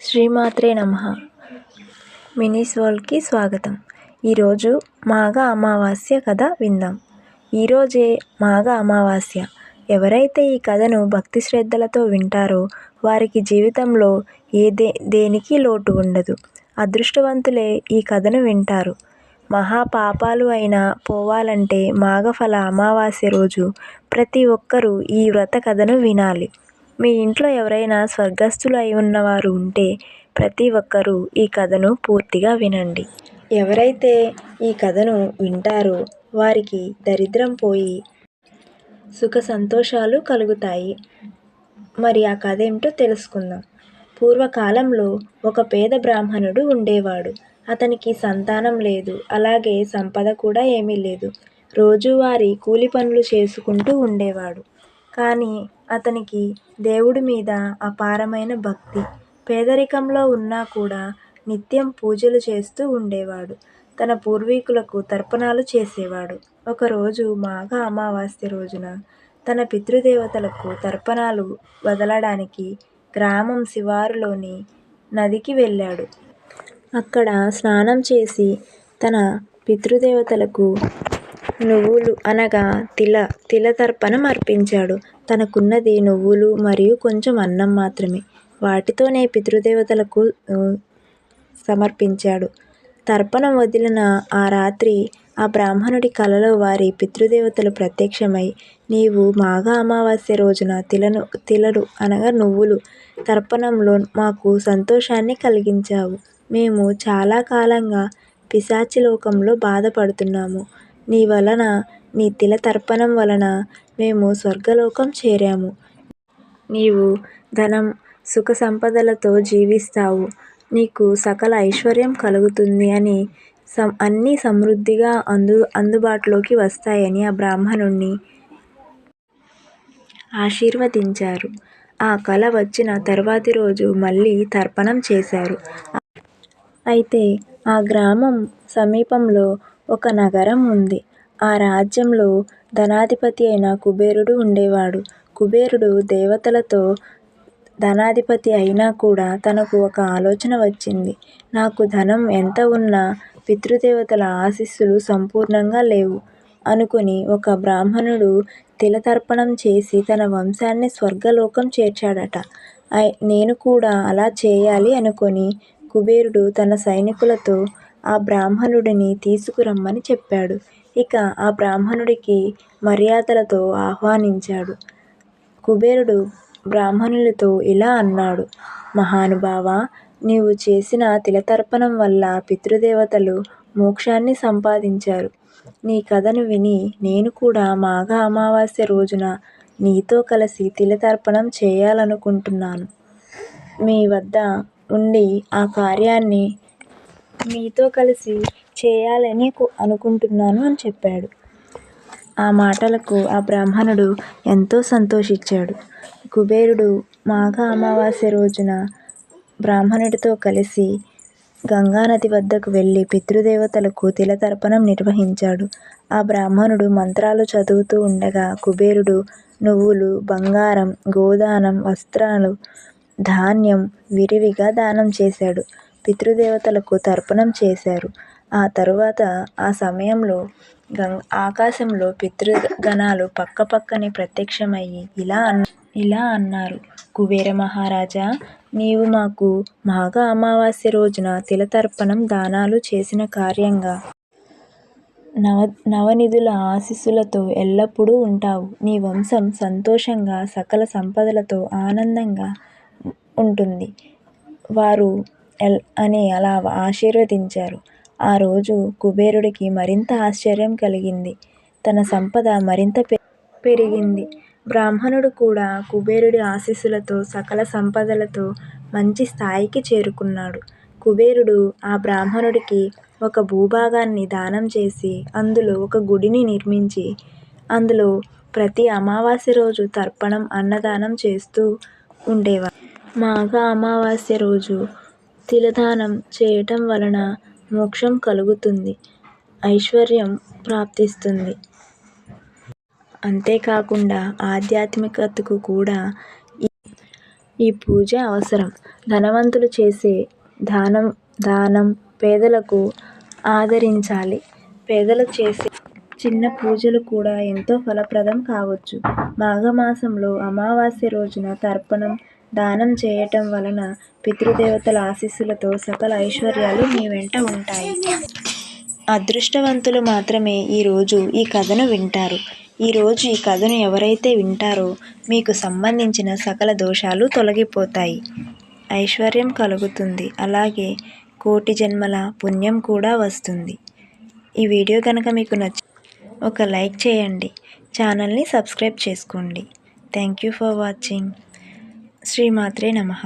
శ్రీమాత్రే నమః. మినీస్ వరల్డ్కి స్వాగతం. ఈరోజు మాఘ అమావాస్య కథ విందాం. ఈరోజే మాఘ అమావాస్య. ఎవరైతే ఈ కథను భక్తి శ్రద్ధలతో వింటారో వారికి జీవితంలో ఏ దే దేనికి లోటు ఉండదు. అదృష్టవంతులే ఈ కథను వింటారు. మహా పాపాలు అయినా పోవాలంటే మాఘఫల అమావాస్య రోజు ప్రతి ఒక్కరూ ఈ వ్రత కథను వినాలి. మీ ఇంట్లో ఎవరైనా స్వర్గస్థులు అయి ఉన్నవారు ఉంటే ప్రతి ఒక్కరూ ఈ కథను పూర్తిగా వినండి. ఎవరైతే ఈ కథను వింటారో వారికి దరిద్రం పోయి సుఖ సంతోషాలు కలుగుతాయి. మరి ఆ కథ ఏమిటో తెలుసుకుందాం. పూర్వకాలంలో ఒక పేద బ్రాహ్మణుడు ఉండేవాడు. అతనికి సంతానం లేదు. అలాగే సంపద కూడా ఏమీ లేదు. రోజువారీ కూలి పనులు చేసుకుంటూ ఉండేవాడు. కానీ అతనికి దేవుడి మీద అపారమైన భక్తి. పేదరికంలో ఉన్నా కూడా నిత్యం పూజలు చేస్తూ ఉండేవాడు. తన పూర్వీకులకు తర్పణాలు చేసేవాడు. ఒకరోజు మాఘ అమావాస్య రోజున తన పితృదేవతలకు తర్పణాలు వదలడానికి గ్రామం శివారులోని నదికి వెళ్ళాడు. అక్కడ స్నానం చేసి తన పితృదేవతలకు నువ్వులు అనగా తిల తిల తర్పణం అర్పించాడు తనకున్నది నువ్వులు మరియు కొంచెం అన్నం మాత్రమే. వాటితోనే పితృదేవతలకు సమర్పించాడు. తర్పణం వదిలిన ఆ రాత్రి ఆ బ్రాహ్మణుడి కలలో వారి పితృదేవతలు ప్రత్యక్షమై నీవు మాఘ అమావాస్య రోజున తిలను తిలలు అనగా నువ్వులు తర్పణంలో మాకు సంతోషాన్ని కలిగించావు. మేము చాలా కాలంగా పిశాచి లోకంలో బాధపడుతున్నాము. నీ వలన నీ తిల తర్పణం వలన మేము స్వర్గలోకం చేరాము. నీవు ధనం సుఖ సంపదలతో జీవిస్తావు. నీకు సకల ఐశ్వర్యం కలుగుతుంది అని సం అన్నీ సమృద్ధిగా అందు అందుబాటులోకి వస్తాయని ఆ బ్రాహ్మణుణ్ణి ఆశీర్వదించారు. ఆ కల వచ్చిన తర్వాతి రోజు మళ్ళీ తర్పణం చేశారు. అయితే ఆ గ్రామం సమీపంలో ఒక నగరం ఉంది. ఆ రాజ్యంలో ధనాధిపతి అయిన కుబేరుడు ఉండేవాడు. కుబేరుడు దేవతలతో ధనాధిపతి అయినా కూడా తనకు ఒక ఆలోచన వచ్చింది. నాకు ధనం ఎంత ఉన్నా పితృదేవతల ఆశీస్సులు సంపూర్ణంగా లేవు. అనుకుని ఒక బ్రాహ్మణుడు తిలతర్పణం చేసి తన వంశాన్ని స్వర్గలోకం చేర్చాడట. నేను కూడా అలా చేయాలి అనుకొని కుబేరుడు తన సైనికులతో ఆ బ్రాహ్మణుడిని తీసుకురమ్మని చెప్పాడు. ఇక ఆ బ్రాహ్మణుడికి మర్యాదలతో ఆహ్వానించాడు. కుబేరుడు బ్రాహ్మణులతో ఇలా అన్నాడు. మహానుభావ నీవు చేసిన తిలతర్పణం వల్ల పితృదేవతలు మోక్షాన్ని సంపాదించారు. నీ కథను విని నేను కూడా మాఘ అమావాస్య రోజున నీతో కలిసి తిలతర్పణం చేయాలనుకుంటున్నాను. మీ వద్ద ఉండి ఆ కార్యాన్ని మీతో కలిసి చేయాలని అనుకుంటున్నాను అని చెప్పాడు. ఆ మాటలకు ఆ బ్రాహ్మణుడు ఎంతో సంతోషించాడు. కుబేరుడు మాఘ అమావాస్య రోజున బ్రాహ్మణుడితో కలిసి గంగానది వద్దకు వెళ్ళి పితృదేవతలకు తిలతర్పణం నిర్వహించాడు. ఆ బ్రాహ్మణుడు మంత్రాలు చదువుతూ ఉండగా కుబేరుడు నువ్వులు బంగారం గోదానం వస్త్రాలు ధాన్యం విరివిగా దానం చేశాడు. పితృదేవతలకు తర్పణం చేశారు. ఆ తరువాత ఆ సమయంలో గం ఆకాశంలో పితృగణాలు పక్కపక్కనే ప్రత్యక్షమయ్యి ఇలా అన్ ఇలా అన్నారు. కుబేర మహారాజా నీవు మాకు మాఘ అమావాస్య రోజున తిలతర్పణం దానాలు చేసిన కార్యంగా నవ నవనిధుల ఆశీస్సులతో ఎల్లప్పుడూ ఉంటావు. నీ వంశం సంతోషంగా సకల సంపదలతో ఆనందంగా ఉంటుంది. వారు ఎల్ అని అలా ఆశీర్వదించారు. ఆ రోజు కుబేరుడికి మరింత ఆశ్చర్యం కలిగింది. తన సంపద మరింత పె పెరిగింది. బ్రాహ్మణుడు కూడా కుబేరుడి ఆశీస్సులతో సకల సంపదలతో మంచి స్థాయికి చేరుకున్నాడు. కుబేరుడు ఆ బ్రాహ్మణుడికి ఒక భూభాగాన్ని దానం చేసి అందులో ఒక గుడిని నిర్మించి అందులో ప్రతి అమావాస్య రోజు తర్పణం అన్నదానం చేస్తూ ఉండేవాడు మాఘ అమావాస్య రోజు తిలదానం చేయటం వలన మోక్షం కలుగుతుంది ఐశ్వర్యం ప్రాప్తిస్తుంది. అంతేకాకుండా ఆధ్యాత్మికతకు కూడా ఈ పూజ అవసరం. ధనవంతులు చేసే దానం దానం పేదలకు ఆదరించాలి. పేదలు చేసే చిన్న పూజలు కూడా ఎంతో ఫలప్రదం కావచ్చు. మాఘమాసంలో అమావాస్య రోజున తర్పణం దానం చేయటం వలన పితృదేవతల ఆశీస్సులతో సకల ఐశ్వర్యాలు మీ వెంట ఉంటాయి. అదృష్టవంతులు మాత్రమే ఈరోజు ఈ కథను వింటారు. ఈరోజు ఈ కథను ఎవరైతే వింటారో మీకు సంబంధించిన సకల దోషాలు తొలగిపోతాయి. ఐశ్వర్యం కలుగుతుంది. అలాగే కోటి జన్మల పుణ్యం కూడా వస్తుంది. ఈ వీడియో కనుక మీకు నచ్చి ఒక లైక్ చేయండి. ఛానల్ని సబ్స్క్రైబ్ చేసుకోండి. Thank you for watching. శ్రీమాత్రే నమః